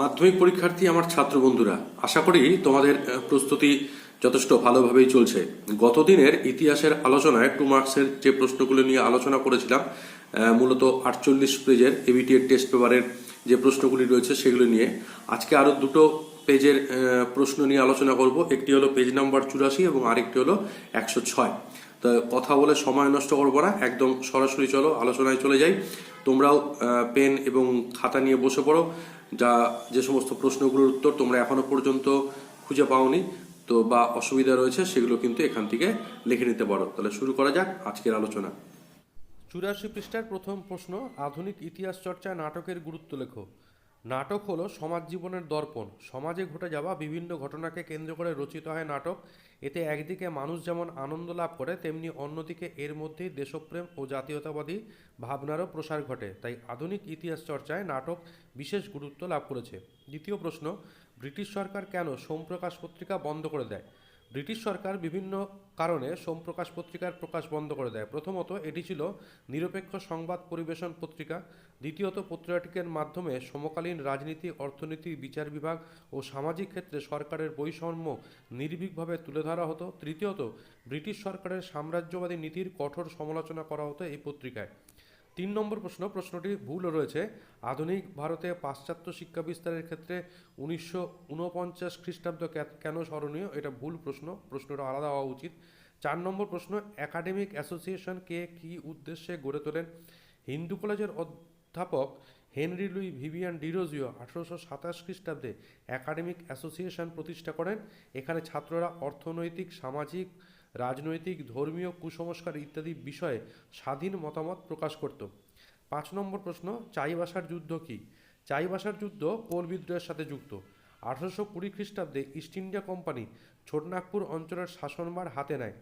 মাধ্যমিক পরীক্ষার্থী আমার ছাত্র বন্ধুরা আশা করি তোমাদের প্রস্তুতি যথেষ্ট ভালোভাবেই চলছে। গতদিনের ইতিহাসের আলোচনায় টু মার্কসের যে প্রশ্নগুলো নিয়ে আলোচনা করেছিলাম মূলত আটচল্লিশ পেজের এবিটি এর টেস্ট পেপারের যে প্রশ্নগুলি রয়েছে সেগুলো নিয়ে। আজকে আরও দুটো পেজের প্রশ্ন নিয়ে আলোচনা করব। একটি হলো পেজ নাম্বার চুরাশি এবং আরেকটি হলো একশো ছয়। তো কথা বলে সময় নষ্ট করব না, একদম সরাসরি চলো, আলোচনায় চলে যাই। তোমরাও পেন এবং খাতা নিয়ে বসে পড়ো। যা যে সমস্ত প্রশ্নগুলোর উত্তর তোমরা এখনও পর্যন্ত খুঁজে পাওনি, তো বা অসুবিধা রয়েছে সেগুলো কিন্তু এখান থেকে লিখে নিতে পারো। তাহলে শুরু করা যাক আজকের আলোচনা। চুরাশি পৃষ্ঠার প্রথম প্রশ্ন, আধুনিক ইতিহাস চর্চা নাটকের গুরুত্ব লেখো। নাটক হলো সমাজ জীবনের দর্পণ। সমাজে ঘটে যাওয়া বিভিন্ন ঘটনাকে কেন্দ্র করে রচিত হয় নাটক। এতে একদিকে মানুষ যেমন আনন্দ লাভ করে, তেমনি অন্যদিকে এর মধ্যেই দেশপ্রেম ও জাতীয়তাবাদী ভাবনারও প্রসার ঘটে। তাই আধুনিক ইতিহাস চর্চায় নাটক বিশেষ গুরুত্ব লাভ করেছে। দ্বিতীয় প্রশ্ন, ব্রিটিশ সরকার কেন সোমপ্রকাশ পত্রিকা বন্ধ করে দেয়? ব্রিটিশ সরকার বিভিন্ন কারণে সোমপ্রকাশ পত্রিকার প্রকাশ বন্ধ করে দেয়। প্রথমত, এটি ছিল নিরপেক্ষ সংবাদ পরিবেশন পত্রিকা। দ্বিতীয়ত, পত্রিকাটির মাধ্যমে সমকালীন রাজনীতি, অর্থনীতি, বিচার বিভাগ ও সামাজিক ক্ষেত্রে সরকারের বৈষম্য নির্ভীকভাবে তুলে ধরা হতো। তৃতীয়ত, ব্রিটিশ সরকারের সাম্রাজ্যবাদী নীতির কঠোর সমালোচনা করা হতো এই পত্রিকায়। তিন নম্বর প্রশ্ন, প্রশ্নটি ভুল রয়েছে। আধুনিক ভারতে পাশ্চাত্য শিক্ষা বিস্তারের ক্ষেত্রে উনিশশো উনপঞ্চাশ খ্রিস্টাব্দ কেন স্মরণীয়? এটা ভুল প্রশ্ন, প্রশ্নটা আলাদা হওয়া উচিত। চার নম্বর প্রশ্ন, একাডেমিক অ্যাসোসিয়েশন কে কী উদ্দেশ্যে গড়ে তোলেন? হিন্দু কলেজের অধ্যাপক হেনরি লুই ভিভিয়ান ডিরোজিও আঠারোশো সাতাশ খ্রিস্টাব্দে একাডেমিক অ্যাসোসিয়েশন প্রতিষ্ঠা করেন। এখানে ছাত্ররা অর্থনৈতিক, সামাজিক রাজনৈতিক, ধর্মীয় কুসংস্কার ইত্যাদি বিষয়ে স্বাধীন মতামত প্রকাশ করত। পাঁচ নম্বর প্রশ্ন চাইবাসার যুদ্ধ কি? চাইবাসার যুদ্ধ কোল বিদ্রোহের সাথে যুক্ত? আঠারোশো কুড়ি খ্রিস্টাব্দে ইস্ট ইন্ডিয়া কোম্পানি ছোটনাগপুর অঞ্চলের শাসনভার হাতে নেয়।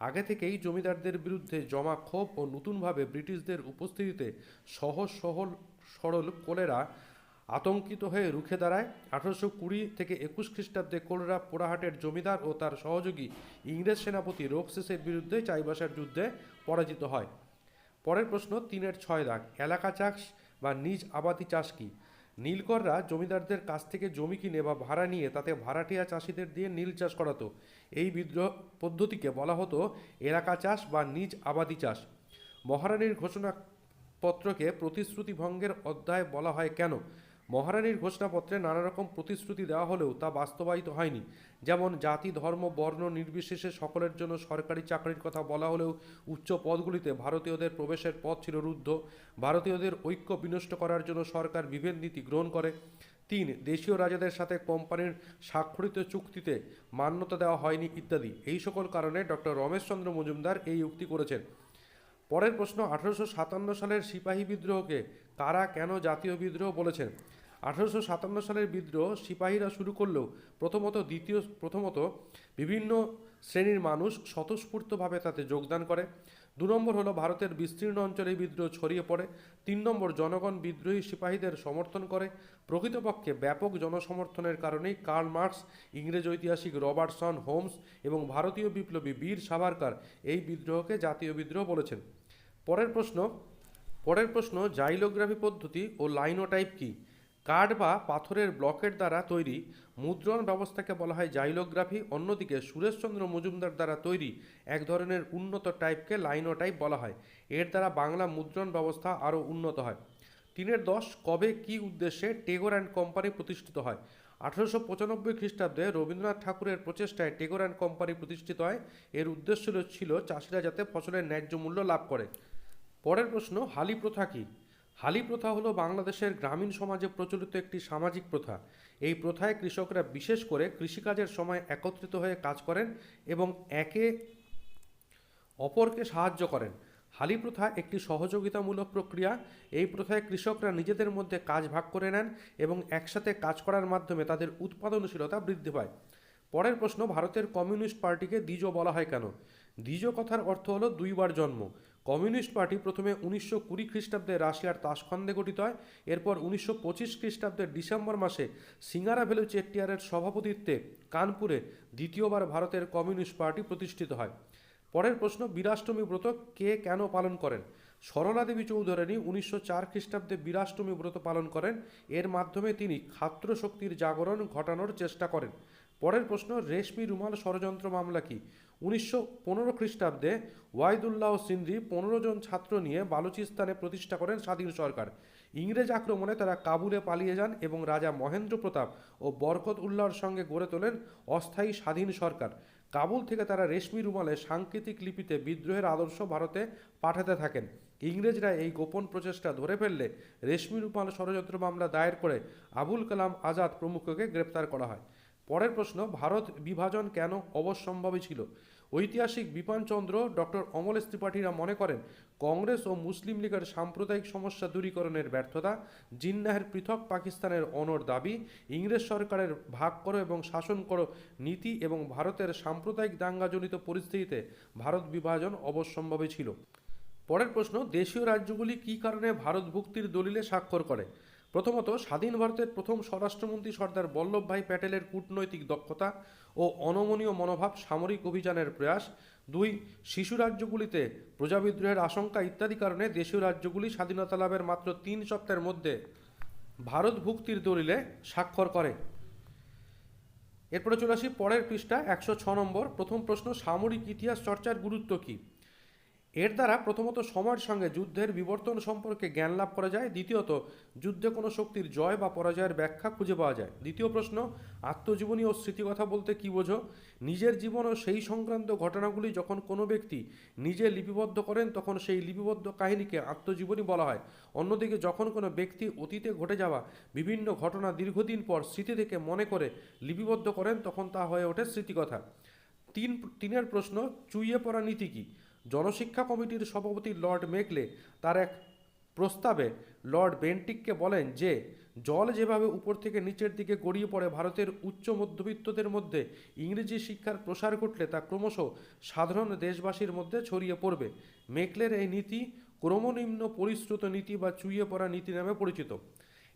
আগে থেকেই জমিদারদের বিরুদ্ধে জমা ক্ষোভ ও নতুনভাবে ব্রিটিশদের উপস্থিতিতে সহজ সহল সরল কোলেরা আতঙ্কিত হয়ে রুখে দাঁড়ায় আঠারোশো কুড়ি থেকে একুশ খ্রিস্টাব্দে কোলরা পোড়াহাটের জমিদার ও তার সহযোগী ইংরেজ সেনাপতি রোকসেসের বিরুদ্ধে চাইবাসার যুদ্ধে পরাজিত হয়। পরের প্রশ্ন, তিনের ছয় দাগ, এলাকা চাষ বা নিজ আবাদি চাষ কি? নীলকররা জমিদারদের কাছ থেকে জমি কিনে বা ভাড়া নিয়ে তাতে ভাড়াটিয়া চাষিদের দিয়ে নীল চাষ করাতো। এই বিদ্রোহ পদ্ধতিকে বলা হতো এলাকা চাষ বা নিজ আবাদি চাষ। মহারানীর ঘোষণাপত্রকে প্রতিশ্রুতি ভঙ্গের অধ্যায় বলা হয় কেন? মহারানীর ঘোষণাপত্রে নানা রকম প্রতিশ্রুতি দেওয়া হলেও তা বাস্তবায়িত হয়নি। যেমন জাতি, ধর্ম, বর্ণ নির্বিশেষে সকলের জন্য সরকারি চাকরির কথা বলা হলেও উচ্চ পদগুলিতে ভারতীয়দের প্রবেশের পথ ছিল রুদ্ধ। ভারতীয়দের ঐক্য বিনষ্ট করার জন্য সরকার বিভেদ নীতি গ্রহণ করে। তিন, দেশীয় রাজাদের সাথে কোম্পানির স্বাক্ষরিত চুক্তিতে মান্যতা দেওয়া হয়নি ইত্যাদি। এই সকল কারণে ডক্টর রমেশচন্দ্র মজুমদার এই উক্তি করেছেন। পরের প্রশ্ন, আঠারোশো সাতান্ন সালের সিপাহী বিদ্রোহকে কারা কেন জাতীয় বিদ্রোহ বলেছেন? আঠারোশো সাতান্ন সালের বিদ্রোহ সিপাহীরা শুরু করলেও প্রথমত দ্বিতীয়, প্রথমত বিভিন্ন শ্রেণির মানুষ স্বতঃস্ফূর্তভাবে তাতে যোগদান করে। দু নম্বর হলো ভারতের বিস্তীর্ণ অঞ্চলে বিদ্রোহ ছড়িয়ে পড়ে। তিন নম্বর জনগণ বিদ্রোহী সিপাহীদের সমর্থন করে। প্রকৃতপক্ষে ব্যাপক জনসমর্থনের কারণেই কার্ল মার্কস, ইংরেজ ঐতিহাসিক রবার্টসন হোমস এবং ভারতীয় বিপ্লবী বীর সাভারকার এই বিদ্রোহকে জাতীয় বিদ্রোহ বলেছেন। পরের প্রশ্ন পরের প্রশ্ন, জাইলোগ্রাফি পদ্ধতি ও লাইনোটাইপ কি? কাঠ বা পাথরের ব্লকের দ্বারা তৈরি মুদ্রণ ব্যবস্থাকে বলা হয় জাইলোগ্রাফি, অন্যদিকে সুরেশচন্দ্র মজুমদার দ্বারা তৈরি এক ধরনের উন্নত টাইপকে লাইনোটাইপ বলা হয়। এর দ্বারা বাংলা মুদ্রণ ব্যবস্থা আরও উন্নত হয়। তিনের দশ, কবে কি উদ্দেশ্যে টেগোর অ্যান্ড কোম্পানি প্রতিষ্ঠিত হয়? আঠারোশো পঁচানব্বই খ্রিস্টাব্দে রবীন্দ্রনাথ ঠাকুরের প্রচেষ্টায় টেগোর অ্যান্ড কোম্পানি প্রতিষ্ঠিত হয়। এর উদ্দেশ্য ছিল চাষিরা যাতে ফসলের ন্যায্য মূল্য লাভ করে। পরের প্রশ্ন, হালি প্রথা কি? হালি প্রথা হলো বাংলাদেশের গ্রামীণ সমাজে প্রচলিত একটি সামাজিক প্রথা। এই প্রথায় কৃষকরা বিশেষ করে কৃষিকাজের সময় একত্রিত হয়ে কাজ করেন এবং একে অপরকে সাহায্য করেন। হালি প্রথা একটি সহযোগিতামূলক প্রক্রিয়া। এই প্রথায় কৃষকরা নিজেদের মধ্যে কাজ ভাগ করে নেন এবং একসাথে কাজ করার মাধ্যমে তাদের উৎপাদনশীলতা বৃদ্ধি পায়। পরের প্রশ্ন, ভারতের কমিউনিস্ট পার্টিকে দ্বিজ বলা হয় কেন? দ্বিজ কথার অর্থ হলো দুইবার জন্ম। কমিউনিস্ট পার্টি প্রথমে উনিশশো কুড়ি খ্রিস্টাব্দে রাশিয়ার তাসখন্দে গঠিত হয়, এরপর উনিশশো পঁচিশ খ্রিস্টাব্দের ডিসেম্বর মাসে সিঙ্গারা ভ্যালু চেট্টিয়ারের সভাপতিত্বে কানপুরে দ্বিতীয়বার ভারতের কমিউনিস্ট পার্টি প্রতিষ্ঠিত হয়। পরের প্রশ্ন বীরাষ্টমী ব্রত কে কেন পালন করেন? সরলা দেবী চৌধুরানী উনিশশো চার খ্রিস্টাব্দে বীরাষ্টমী ব্রত পালন করেন, এর মাধ্যমে তিনি খাত্র শক্তির জাগরণ ঘটানোর চেষ্টা করেন। পরের প্রশ্ন, রেশমি রুমাল ষড়যন্ত্র মামলা কি? উনিশশো পনেরো খ্রিস্টাব্দে ওয়াইদুল্লাহ সিন্দি পনেরো জন ছাত্র নিয়ে বালুচিস্তানে প্রতিষ্ঠা করেন স্বাধীন সরকার। ইংরেজ আক্রমণে তারা কাবুলে পালিয়ে যান এবং রাজা মহেন্দ্র প্রতাপ ও বরকত উল্লাহর সঙ্গে গড়ে তোলেন অস্থায়ী স্বাধীন সরকার। কাবুল থেকে তারা রেশমি রুমালে সাংকেতিক লিপিতে বিদ্রোহের আদর্শ ভারতে পাঠাতে থাকেন। ইংরেজরা এই গোপন প্রচেষ্টা ধরে ফেললে রেশমি রুমাল ষড়যন্ত্র মামলা দায়ের করে আবুল কালাম আজাদ প্রমুখকে গ্রেপ্তার করা হয়। পরের প্রশ্ন, ভারত বিভাজন কেন অবশ্যম্ভাবী ছিল? ঐতিহাসিক বিপানচন্দ্র ডক্টর অমলেশ ত্রিপাঠীরা মনে করেন, কংগ্রেস ও মুসলিম লীগের সাম্প্রদায়িক সমস্যা দূরীকরণের ব্যর্থতা জিন্নাহের পৃথক পাকিস্তানের অনর দাবি, ইংরেজ সরকারের ভাগ করো এবং শাসন করো নীতি এবং ভারতের সাম্প্রদায়িক দাঙ্গাজনিত পরিস্থিতিতে ভারত বিভাজন অবশ্যম্ভাবী ছিল। পরের প্রশ্ন, দেশীয় রাজ্যগুলি কী কারণে ভারত ভুক্তির দলিলে স্বাক্ষর করে? প্রথমত, স্বাধীন ভারতের প্রথম স্বরাষ্ট্রমন্ত্রী সর্দার বল্লভভাই প্যাটেলের কূটনৈতিক দক্ষতা ও অনমনীয় মনোভাব সামরিক অভিযানের প্রয়াস। দুই, শিশু রাজ্যগুলিতে প্রজাবিদ্রোহের আশঙ্কা ইত্যাদি কারণে দেশীয় রাজ্যগুলি স্বাধীনতা লাভের মাত্র তিন সপ্তাহের মধ্যে ভারত ভুক্তির দলিলে স্বাক্ষর করে। এরপরে চলে আসি পরের পৃষ্ঠা একশো ছ নম্বর। প্রথম প্রশ্ন, সামরিক ইতিহাস চর্চার গুরুত্ব কী? এর দ্বারা প্রথমত সময়ের সঙ্গে যুদ্ধের বিবর্তন সম্পর্কে জ্ঞান লাভ করা যায়, দ্বিতীয়ত যুদ্ধে কোনো শক্তির জয় বা পরাজয়ের ব্যাখ্যা খুঁজে পাওয়া যায়। দ্বিতীয় প্রশ্ন, আত্মজীবনী ও স্মৃতিকথা বলতে কী বোঝো? নিজের জীবন ও সেই সংক্রান্ত ঘটনাগুলি যখন কোনো ব্যক্তি নিজে লিপিবদ্ধ করেন, তখন সেই লিপিবদ্ধ কাহিনীকে আত্মজীবনী বলা হয়। অন্যদিকে যখন কোনো ব্যক্তি অতীতে ঘটে যাওয়া বিভিন্ন ঘটনা দীর্ঘদিন পর স্মৃতি থেকে মনে করে লিপিবদ্ধ করেন, তখন তা হয়ে ওঠে স্মৃতিকথা। তিন, তিনের প্রশ্ন, চুইয়ে পড়া নীতি কী? জনশিক্ষা কমিটির সভাপতি লর্ড মেকলে তার এক প্রস্তাবে লর্ড বেন্টিককে বলেন যে, জল যেভাবে উপর থেকে নিচের দিকে গড়িয়ে পড়ে ভারতের উচ্চ মধ্যবিত্তদের মধ্যে ইংরেজি শিক্ষার প্রসার ঘটলে তা ক্রমশ সাধারণ দেশবাসীর মধ্যে ছড়িয়ে পড়বে। মেকলের এই নীতি ক্রমনিম্ন পরিশ্রুত নীতি বা চুইয়ে পড়া নীতি নামে পরিচিত।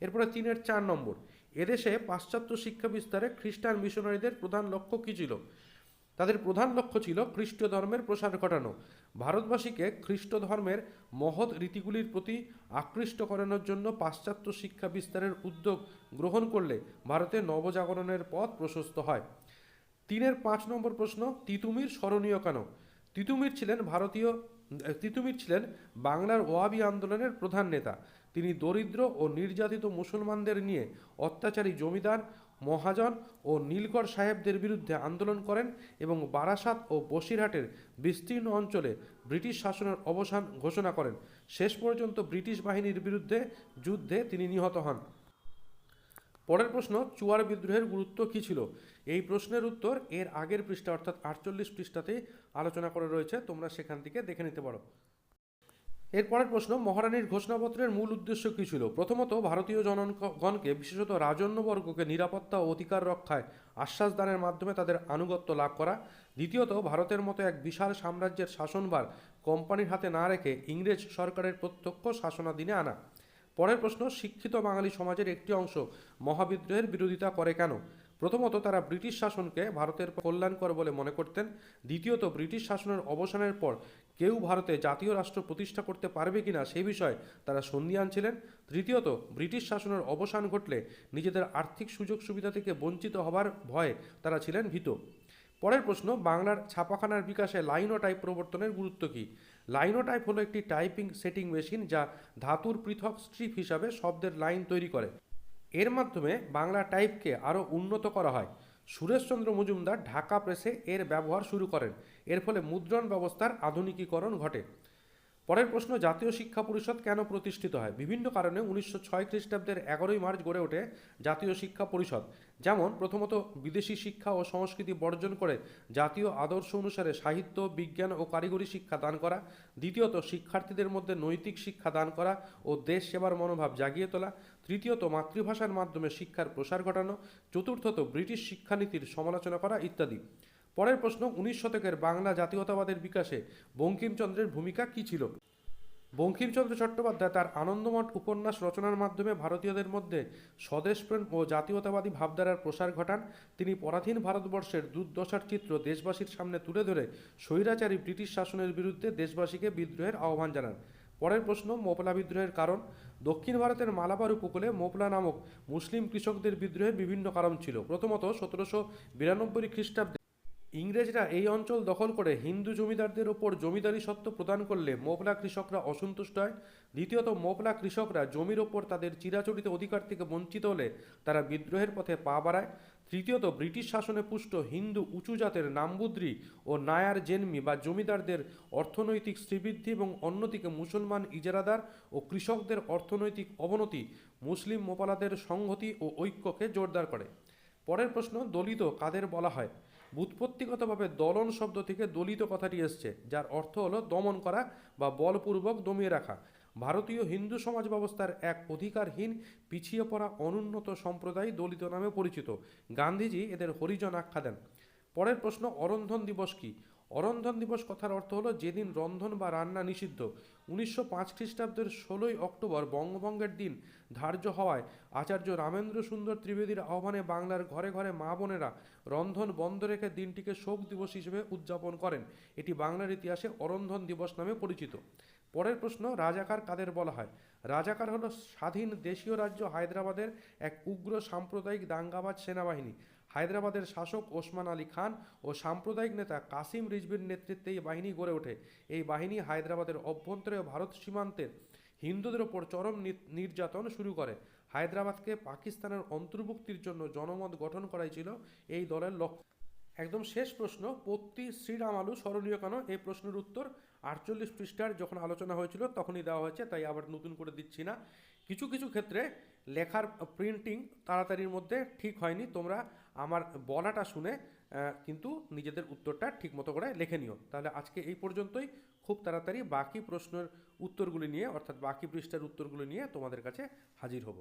এরপরে তিনের চার নম্বর, এদেশে পাশ্চাত্য শিক্ষা বিস্তারে খ্রিস্টান মিশনারিদের প্রধান লক্ষ্য কী ছিল? তাদের প্রধান লক্ষ্য ছিল খ্রিস্ট ধর্মের প্রসার ঘটানো। ভারতবাসীকে খ্রিস্ট ধর্মের মহৎ রীতিগুলির প্রতি আকৃষ্ট করানোর জন্য পাশ্চাত্য শিক্ষা বিস্তারের উদ্যোগ গ্রহণ করলে ভারতে নবজাগরণের পথ প্রশস্ত হয়। তিনের পাঁচ নম্বর প্রশ্ন, তিতুমির স্মরণীয় কেন? তিতুমির ছিলেন ভারতীয়, তিতুমির ছিলেন বাংলার ওয়াবি আন্দোলনের প্রধান নেতা। তিনি দরিদ্র ও নির্যাতিত মুসলমানদের নিয়ে অত্যাচারী জমিদার মহাজন ও নীলকর সাহেবদের বিরুদ্ধে আন্দোলন করেন এবং বারাসাত ও বসিরহাটের বিস্তীর্ণ অঞ্চলে ব্রিটিশ শাসনের অবসান ঘোষণা করেন। শেষ পর্যন্ত ব্রিটিশ বাহিনীর বিরুদ্ধে যুদ্ধে তিনি নিহত হন। পরের প্রশ্ন, চুয়ার বিদ্রোহের গুরুত্ব কী ছিল? এই প্রশ্নের উত্তর এর আগের পৃষ্ঠা, অর্থাৎ আটচল্লিশ পৃষ্ঠাতেই আলোচনা করে রয়েছে। তোমরা সেখান থেকে দেখে নিতে পারো। এরপরের প্রশ্ন, মহারানীর ঘোষণাপত্রের মূল উদ্দেশ্য কী ছিল? প্রথমত, ভারতীয় জনগণকে, বিশেষত রাজন্যবর্গকে নিরাপত্তা ও অধিকার রক্ষায় আশ্বাস দানের মাধ্যমে তাদের আনুগত্য লাভ করা। দ্বিতীয়ত, ভারতের মতো এক বিশাল সাম্রাজ্যের শাসনভার কোম্পানির হাতে না রেখে ইংরেজ সরকারের প্রত্যক্ষ শাসনাধীনে আনা। পরের প্রশ্ন, শিক্ষিত বাঙালি সমাজের একটি অংশ মহাবিদ্রোহের বিরোধিতা করে কেন? প্রথমত তারা ব্রিটিশ শাসনকে ভারতের কল্যাণকর বলে মনে করতেন। দ্বিতীয়ত, ব্রিটিশ শাসনের অবসানের পর কেউ ভারতে জাতীয় রাষ্ট্র প্রতিষ্ঠা করতে পারবে কিনা সে বিষয়ে তারা সন্দিহান ছিলেন। তৃতীয়ত, ব্রিটিশ শাসনের অবসান ঘটলে নিজেদের আর্থিক সুযোগ সুবিধা থেকে বঞ্চিত হবার ভয়ে তারা ছিলেন ভীত। পরের প্রশ্ন, বাংলার ছাপাখানার বিকাশে লাইনোটাইপ প্রবর্তনের গুরুত্ব কী? লাইনোটাইপ হলো একটি টাইপিং সেটিং মেশিন যা ধাতুর পৃথক স্ট্রিপ হিসাবে শব্দের লাইন তৈরি করে। এর মাধ্যমে বাংলা টাইপকে আরও উন্নত করা হয়। সুরেশচন্দ্র মজুমদার ঢাকা প্রেসে এর ব্যবহার শুরু করেন। এর ফলে মুদ্রণ ব্যবস্থার আধুনিকীকরণ ঘটে। পরের প্রশ্ন, জাতীয় শিক্ষা পরিষদ কেন প্রতিষ্ঠিত হয়? বিভিন্ন কারণে উনিশশো ছয় খ্রিস্টাব্দের এগারোই মার্চ গড়ে ওঠে জাতীয় শিক্ষা পরিষদ। যেমন, প্রথমত বিদেশি শিক্ষা ও সংস্কৃতি বর্জন করে জাতীয় আদর্শ অনুসারে সাহিত্য, বিজ্ঞান ও কারিগরি শিক্ষা দান করা। দ্বিতীয়ত, শিক্ষার্থীদের মধ্যে নৈতিক শিক্ষা দান করা ও দেশ সেবার মনোভাব জাগিয়ে তোলা। তৃতীয়ত, মাতৃভাষার মাধ্যমে শিক্ষার প্রসার ঘটানো। চতুর্থত, ব্রিটিশ শিক্ষানীতির সমালোচনা করা ইত্যাদি। পরের প্রশ্ন, উনিশ শতকের বাংলা জাতীয়তাবাদের বিকাশে বঙ্কিমচন্দ্রের ভূমিকা কী ছিল? বঙ্কিমচন্দ্র চট্টোপাধ্যায় তার আনন্দমঠ উপন্যাস রচনার মাধ্যমে ভারতীয়দের মধ্যে স্বদেশপ্রেম ও জাতীয়তাবাদী ভাবধারার প্রসার ঘটান। তিনি পরাধীন ভারতবর্ষের দুর্দশার চিত্র দেশবাসীর সামনে তুলে ধরে স্বৈরাচারী ব্রিটিশ শাসনের বিরুদ্ধে দেশবাসীকে বিদ্রোহের আহ্বান জানান। পরের প্রশ্ন, মোপলা বিদ্রোহের কারণ? দক্ষিণ ভারতের মালাবার উপকূলে মোপলা নামক মুসলিম কৃষকদের বিদ্রোহের বিভিন্ন কারণ ছিল। প্রথমত, সতেরোশো বিরানব্বই খ্রিস্টাব্দে ইংরেজরা এই অঞ্চল দখল করে হিন্দু জমিদারদের ওপর জমিদারি সত্ত্ব প্রদান করলে মোপলা কৃষকরা অসন্তুষ্ট হয়। দ্বিতীয়ত, মোপলা কৃষকরা জমির ওপর তাদের চিরাচরিত অধিকার থেকে বঞ্চিত হলে তারা বিদ্রোহের পথে পা বাড়ায়। তৃতীয়ত, ব্রিটিশ শাসনে পুষ্ট হিন্দু উঁচু জাতের নামবুদ্রি ও নায়ার জেনমি বা জমিদারদের অর্থনৈতিক শ্রীবৃদ্ধি এবং অন্যদিকে মুসলমান ইজারাদার ও কৃষকদের অর্থনৈতিক অবনতি মুসলিম মোপালাদের সংহতি ও ঐক্যকে জোরদার করে। পরের প্রশ্ন দলিত কাদের বলা হয়? বুৎপত্তিগতভাবে দলন শব্দ থেকে দলিত কথাটি এসছে, যার অর্থ হলো দমন করা বা বলপূর্বক দমিয়ে রাখা। ভারতীয় হিন্দু সমাজ ব্যবস্থার এক অধিকারহীন, পিছিয়ে পড়া অনুন্নত সম্প্রদায় দলিত নামে পরিচিত। গান্ধীজি এদের হরিজন আখ্যা দেন। পরের প্রশ্ন, অরন্ধন দিবস কি? অরন্ধন দিবস কথার অর্থ হলো যেদিন রন্ধন বা রান্না নিষিদ্ধ। উনিশশো পাঁচ খ্রিস্টাব্দের ষোলোই অক্টোবর বঙ্গভঙ্গের দিন ধার্য হওয়ায় আচার্য রামেন্দ্র সুন্দর ত্রিবেদীর আহ্বানে বাংলার ঘরে ঘরে মা বোনেরা রন্ধন বন্ধ রেখে দিনটিকে শোক দিবস হিসেবে উদযাপন করেন। এটি বাংলার ইতিহাসে অরন্ধন দিবস নামে পরিচিত। পরের প্রশ্ন, রাজাকার কাদের বলা হয়? রাজাকার হলো স্বাধীন দেশীয় রাজ্য হায়দ্রাবাদের এক উগ্র সাম্প্রদায়িক দাঙ্গাবাজ সেনাবাহিনী। হায়দ্রাবাদের শাসক ওসমান আলী খান ও সাম্প্রদায়িক নেতা কাসিম রিজভির নেতৃত্বে এই বাহিনী গড়ে ওঠে। এই বাহিনী হায়দ্রাবাদের অভ্যন্তরে ভারত সীমান্তের হিন্দুদের ওপর চরম নির্যাতন শুরু করে। হায়দ্রাবাদকে পাকিস্তানের অন্তর্ভুক্তির জন্য জনমত গঠন করাই ছিল এই দলের লক্ষ্য। একদম শেষ প্রশ্ন, পত্তি শ্রীরাম আলু স্মরণীয় কেন? এই প্রশ্নের উত্তর আটচল্লিশ পৃষ্ঠার যখন আলোচনা হয়েছিল তখনই দেওয়া হয়েছে, তাই আবার নতুন করে দিচ্ছি না। কিছু কিছু ক্ষেত্রে লেখার, প্রিন্টিং তাড়াতাড়ির মধ্যে ঠিক হয়নি। তোমরা আমার বলাটা শুনে কিন্তু নিজেদের উত্তরটা ঠিক মতো করে লেখে নিও। তাহলে আজকে এই পর্যন্তই। খুব তাড়াতাড়ি বাকি প্রশ্নের উত্তরগুলি নিয়ে, অর্থাৎ বাকি পৃষ্ঠার উত্তরগুলি নিয়ে তোমাদের কাছে হাজির হব।